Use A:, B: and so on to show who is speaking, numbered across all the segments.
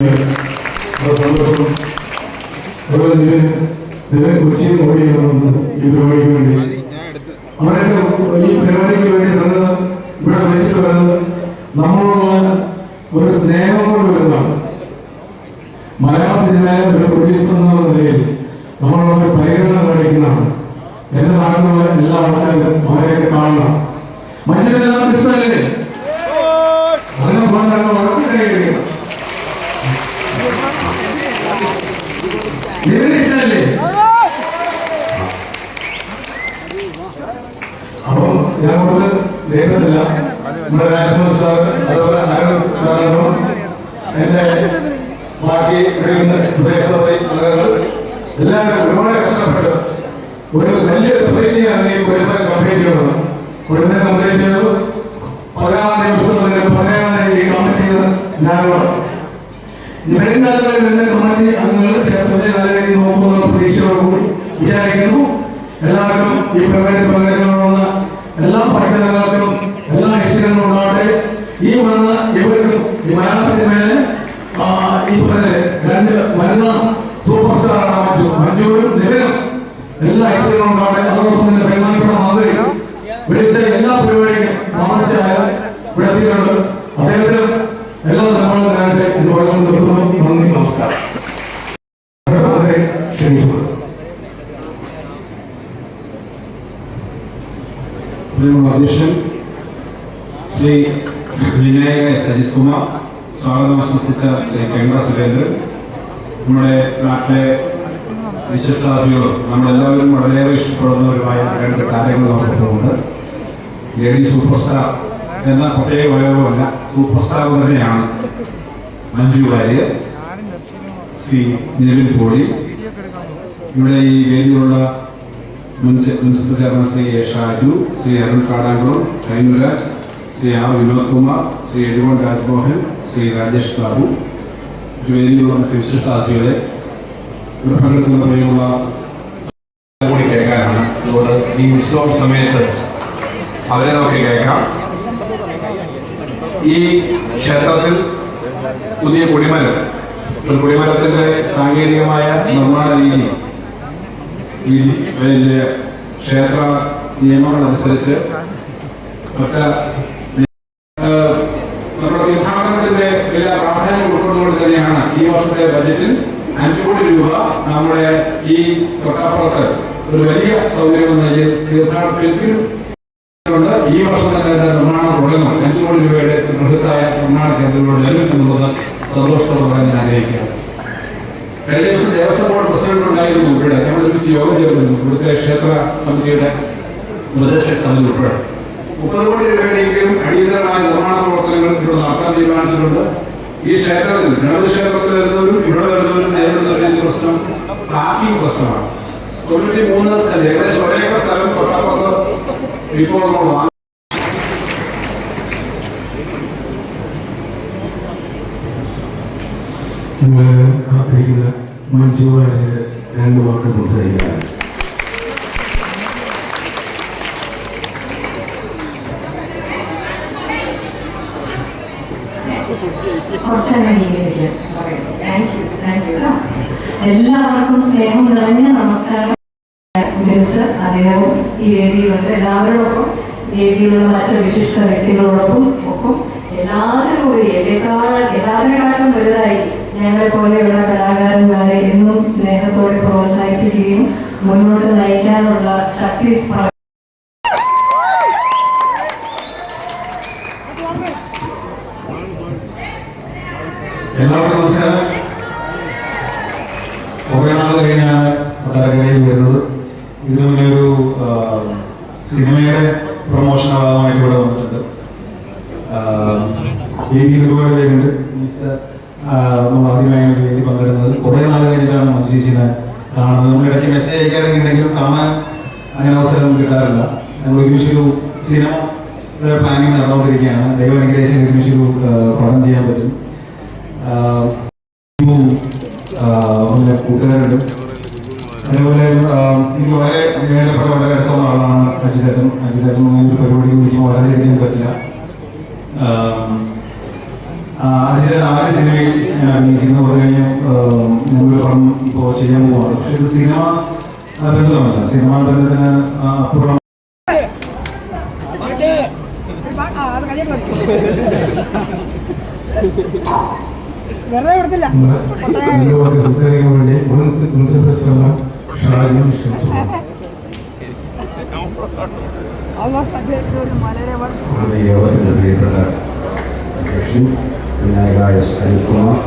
A: സന്തോഷം. അതുപോലെ നിവിൻ നിവിൻ കൊച്ചിയിൽ ഓടിയാണ് ഈ പരിപാടിക്ക് വേണ്ടി. അവരൊക്കെ ഈ പരിപാടിക്ക് വേണ്ടി നമ്മൾ ഇവിടെ വരുന്നത് ഒരു സ്നേഹം കൊണ്ട് വരുന്നതാണ്. മലയാള സിനിമയിലെ ഒരു പ്രൊഡ്യൂസർ എന്നുള്ള നിലയിൽ നമ്മളോട് ഒരു പരിഗണന കാണിക്കുന്നതാണ്. എന്റെ നാട്ടിലുള്ള എല്ലാ ആൾക്കാരും അവരെയൊക്കെ കാണണം മറ്റെല്ലാം കൃഷ്ണല്ലേ അങ്ങനെ പറഞ്ഞാൽ ഉറക്കെ കഴിക്കണം അപ്പം ഞാൻ കൂടുതൽ ദേവതല്ല നമ്മുടെ രാജ്മോഹൻ സാർ അതുപോലെ നാരായണൻ, എന്റെ ബാക്കി ഇവിടെ നിന്ന് പ്രദേശത്തെ അംഗങ്ങൾ എല്ലാവരും ഒരുപാട് കഷ്ടപ്പെട്ട് ഒരു വലിയ പ്രതിനിധിയാണ് ഈ കുടുംബം കംപ്ലീറ്റ് ചെയ്തത് കുടുംബം കംപ്ലീറ്റ് ചെയ്തു. പതിനാറാം ദിവസം പതിനേഴാം ഈ കമ്മിറ്റി ഞാനാണ് ഞാനോ കാലങ്ങളിൽ എന്റെ കമ്മിറ്റി അംഗങ്ങൾ ക്ഷേത്രത്തെ ഈ പരിപാടി പങ്കെടുക്കണമെന്ന എല്ലാ പഠനങ്ങൾക്കും എല്ലാ ഐശ്വര്യങ്ങളും ഉണ്ടാവട്ടെ. ഈ വന്ന ഇവർക്കും ഈ മലയാള സിനിമയിലെ ഈ പറഞ്ഞ രണ്ട് വനിതാ സൂപ്പർ സ്റ്റാറാണ് മഞ്ജു. മഞ്ജുവും നിവിനും എല്ലാ ഐശ്വര്യങ്ങളും ഉണ്ടാവട്ടെ. അതോടൊപ്പം തന്നെ ബഹുമാനപ്പെട്ട മന്ത്രി വിളിച്ച എല്ലാ പരിപാടിക്കും താമസിച്ചായാലും ഇവിടെ എത്തിയിട്ടുണ്ട് അദ്ദേഹത്തിന് എല്ലാ നമ്മളും നേരത്തെ എന്ന് പറയുന്നത് നിർത്തുന്നു നന്ദി നമസ്കാരം വളരെ ക്ഷണിച്ചു
B: പ്രിയമുള്ള അധ്യക്ഷൻ ശ്രീ വിനായക സജിത് കുമാർ. സ്വാഗതം ആശംസിച്ച ശ്രീ ചന്ദ്ര സുരേന്ദ്രൻ. നമ്മുടെ നാട്ടിലെ വിശിഷ്ടാതിഥികളും നമ്മളെല്ലാവരും വളരെയേറെ ഇഷ്ടപ്പെടുന്നവരുമായ രണ്ട് താരങ്ങൾ നമുക്കുണ്ട് ലേഡി സൂപ്പർ സ്റ്റാർ എന്ന പ്രത്യേക ഉപയോഗമല്ല സൂപ്പർ സ്റ്റാർ തന്നെയാണ് മഞ്ജു വാര്യർ ശ്രീ നിലവിൽ പോളി. ഇവിടെ ഈ വേദിയിലുള്ള municipal chairman Shri A Shaju Shri Arun Kadankulam Sainuraj Shri R Vinod Kumar Shri Ezhuvan Rajmohan Shri Rajesh Babu. വേദിയിലുള്ള ഇവിടെ പങ്കെടുക്കുന്ന പ്രിയമുള്ള കൂടി കേൾക്കാനാണ്. അതുകൊണ്ട് ഈ ഉത്സവ സമയത്ത് അവരെ നമുക്ക് കേൾക്കാം. ഈ ക്ഷേത്രത്തിൽ പുതിയ കുടിമരം ഒരു കൊടിമരത്തിന്റെ സാങ്കേതികമായ നിർമ്മാണ രീതി വലിയ ക്ഷേത്ര നിയമങ്ങളനുസരിച്ച് മറ്റ് നമ്മുടെ തീർത്ഥാടനത്തിന്റെ എല്ലാ പ്രാധാന്യം ഉൾക്കൊണ്ടുകൊണ്ട് തന്നെയാണ് ഈ വർഷത്തെ ബജറ്റിൽ അഞ്ചു കോടി രൂപ നമ്മുടെ ഈ തൊട്ടപ്പുറത്ത് ഒരു വലിയ സൗകര്യം എന്ന നിലയിൽ തീർത്ഥാടനത്തിൽ ഈ വർഷം തന്നെ നിർമ്മാണം തുടങ്ങും. അഞ്ചു കോടി രൂപയുടെ ബൃഹത്തായ നിർമ്മാണ കേന്ദ്രങ്ങളോട് ലഭിക്കുന്നുള്ളത് സന്തോഷത്തോടെ പറയാൻ ഞാൻ ആഗ്രഹിക്കുകയാണ്. ദിവസം ദേവസ്വം ബോർഡ് പ്രസിഡന്റ് ഉണ്ടായിരുന്നു ഇവിടെ ഞങ്ങൾ ഒരുമിച്ച് യോഗം ചേർന്നിരുന്നു ഇവിടുത്തെ ക്ഷേത്ര സമിതിയുടെ ഉപദേശക സമിതി ഉൾപ്പെടെ. മുപ്പത് കോടി രൂപയുടെയെങ്കിലും അടിയന്തരമായ നിർമ്മാണ പ്രവർത്തനങ്ങൾ ഇവിടെ നടത്താൻ തീരുമാനിച്ചിട്ടുണ്ട്. ഈ ക്ഷേത്രത്തിൽ ഗണപതി ക്ഷേത്രത്തിൽ വരുന്നവരും ഇവിടെ വരുന്നവരും നേരിടുന്ന ഒരു പ്രശ്നം പാർക്കിംഗ് പ്രശ്നമാണ്. തൊണ്ണൂറ്റി മൂന്ന് ഏകദേശം ഒരേക്കർ സ്ഥലം തൊട്ടപ്പുറത്ത് ഇപ്പോൾ
A: കാത്തിരിക്കുന്ന മഞ്ജു വാര്യർ രണ്ട് വാക്ക്
C: യു എല്ലാവർക്കും സ്നേഹം നിറഞ്ഞ നമസ്കാരം അദ്ദേഹവും ഈ വേദിയിലുണ്ട്. എല്ലാവരോടൊപ്പം വേദിയിലുള്ള മറ്റു വിശിഷ്ട വ്യക്തികളോടൊപ്പം ഒപ്പം എല്ലാവരും കൂടി എന്നെക്കാൾ എല്ലാവരെക്കാളും വലുതായി ഞങ്ങളെ പോലെയുള്ള കലാകാരന്മാരെ എന്നും സ്നേഹത്തോടെ പ്രോത്സാഹിപ്പിക്കുകയും മുന്നോട്ട് നയിക്കാനുള്ള ശക്തി
A: എല്ലാവർക്കും നമസ്കാരം. കുറേ നാൾ കഴിഞ്ഞാണ് കൊട്ടാരക്കരയിൽ വരുന്നത്. ഇതിനു ഒരു സിനിമയുടെ പ്രൊമോഷൻ ഭാഗമായിട്ട് ഇവിടെ വന്നിട്ടുണ്ട്. വേദിയിൽ ഒരുപാട് നമ്മൾ ആദ്യമായി വേദി പങ്കെടുക്കുന്നത് കുറേ നാൾ കഴിഞ്ഞിട്ടാണ് മഞ്ജീഷിനെ കാണുന്നത്. നമ്മൾ മെസ്സേജ് ഉണ്ടെങ്കിലും കാണാൻ അങ്ങനെ അവസരം കിട്ടാറില്ല. നമ്മൾ ഒരുമിച്ചൊരു സിനിമ പ്ലാനിങ് നടന്നുകൊണ്ടിരിക്കുകയാണ്. ദൈവം അനുഗ്രഹിച്ച് ഒരുമിച്ചൊരു പഠനം ചെയ്യാൻ പറ്റും. പിന്നെ കൂട്ടുകാരുണ്ട്. അതേപോലെ എനിക്ക് വളരെ വേണ്ടപ്പെട്ട വളരെ അടുത്തുള്ള ആളാണ് അജിതേട്ടൻ അജിതേട്ടൻ ഒരു പരിപാടി വിളിക്കുമ്പോൾ വളരെയധികം പറ്റില്ല. ആദ്യ ആദ്യ സിനിമയിൽ ഞാൻ പറഞ്ഞു കഴിഞ്ഞാൽ ഞങ്ങൾ മുമ്പിലും ഇപ്പോൾ ചെയ്യാൻ പോവാണ്. പക്ഷെ ഇത് സിനിമ ബന്ധമല്ല സിനിമ ബന്ധത്തിന് അപ്പുറം.
D: വെറുതെ കൊടുത്തില്ല.
A: സംസാരിക്കാൻ വേണ്ടി മുനിസിപ്പൽ ചെയർമാൻ ഷാജിയും ക്ഷണിച്ചു
E: യോഗത്തിന്റെ പ്രിയപ്പെട്ട അധ്യക്ഷൻ വിനായക എസ് അനിൽകുമാർ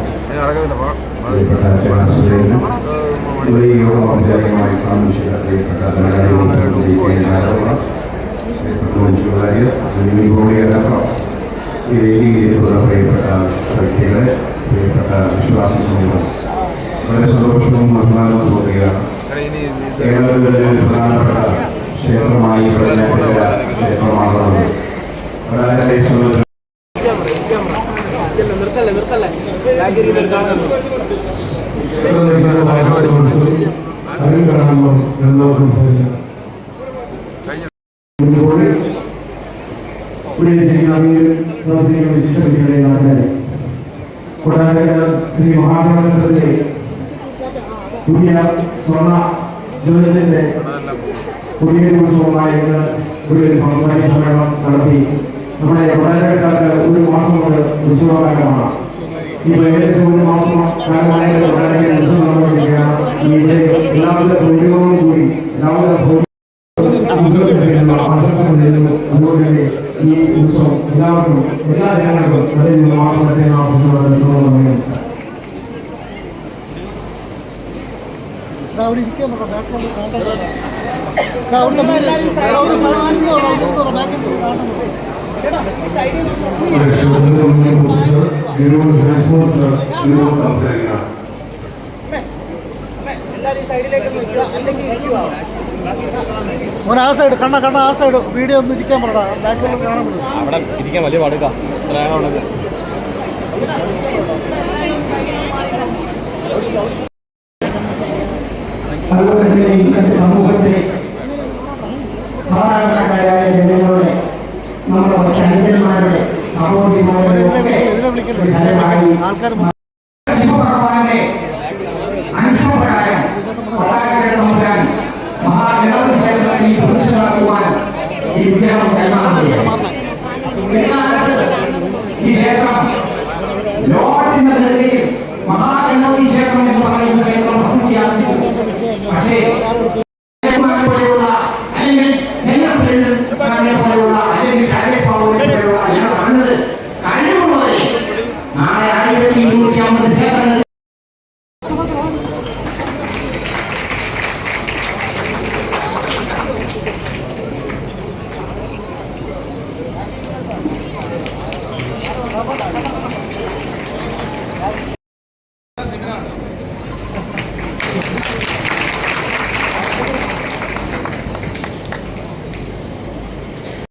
E: പ്രിയപ്പെട്ട ചേട്ടൻ സുരേന്ദ്രൻ നമ്മുടെ ഈ യോഗം ഔപചാരികമായി പ്രാദേശിക പ്രിയപ്പെട്ട ധനകാര്യ മന്ത്രി കെ നാരായണ പ്രിയപ്പെട്ട മഞ്ജു സുനിൽ ഗോളിയടക്കം ഈ വേദിയിലുള്ള പ്രിയപ്പെട്ട വ്യക്തികളെ പ്രിയപ്പെട്ട വിശ്വാസി സമൂഹം വളരെ സന്തോഷവും അഭിമാനവും തോന്നുകയാണ് കേരളത്തിലെ പ്രധാനപ്പെട്ട ക്ഷേത്രമായി ക്ഷേത്രമാകുന്നത്. വളരെ
A: കാണുമ്പോൾ
E: ഇവിടെ ഇവിടെ ഇരിക്കുന്ന ശാസ്ത്രീയ വിശിഷ്ട നാട്ടുകാരെ കൂടാതെ ശ്രീ മഹാദേവന്റെ പുതിയ സ്വർണ ജ്യോതിഷന്റെ പുതിയ ഉത്സവമായി ഇന്ന് ഒരു സാംസ്കാരിക സമ്മേളനം നടത്തി. നമ്മുടെ വടകരക്കാർക്ക് ഒരു മാസം കൊണ്ട് ഉത്സവകാലമാണ്. ഈ ഏകദേശം ഒരു മാസം കാലമായി വടകര ഉത്സവം നടന്നുകൊണ്ടിരിക്കുകയാണ് ഈ എല്ലാവിധ സൗകര്യങ്ങളോടും കൂടി എല്ലാവിധ സൗകര്യം അതുകൊണ്ട് തന്നെ ഈ ഉത്സവം എല്ലാവർക്കും എല്ലാ ജനങ്ങൾക്കും അതിൽ നിന്ന് മാത്രമേ ആവശ്യമുള്ള
D: ദാ അവിടെ ഇരിക്കാൻ നോക്കാം ബാക്ക്ഗ്രൗണ്ട് കാണാൻ അവിടുത്തെ വീട്. ദാ ഒരു സൈഡിൽ ഇരിക്കുകയാണ്. ഇവിടുത്തെ ബാക്കിൽ കാണാൻ
A: സംസാരിക്കണം
D: മോനെ ആ സൈഡ് കണ്ണ കണ്ണ ആ സൈഡ് വീഡിയോ ഒന്ന് ഇരിക്കാൻ പറടാ. ബാക്ക്ഗ്രൗണ്ട് കാണാൻ
F: അവിടെ ഇരിക്കാൻ വലിയ പാടുക ഇത്രയാണത്
G: വിജയണം
D: ഈ ക്ഷേത്രം ലോകത്തിന്റെ
G: നിലയിൽ
D: മഹാഗണപതി
G: ക്ഷേത്രം എന്ന് പറയുന്ന ക്ഷേത്രം പ്രസിദ്ധി ആർജിച്ചു പക്ഷേ പോലെയുള്ള അല്ലെങ്കിൽ പോലെയുള്ള അല്ലെങ്കിൽ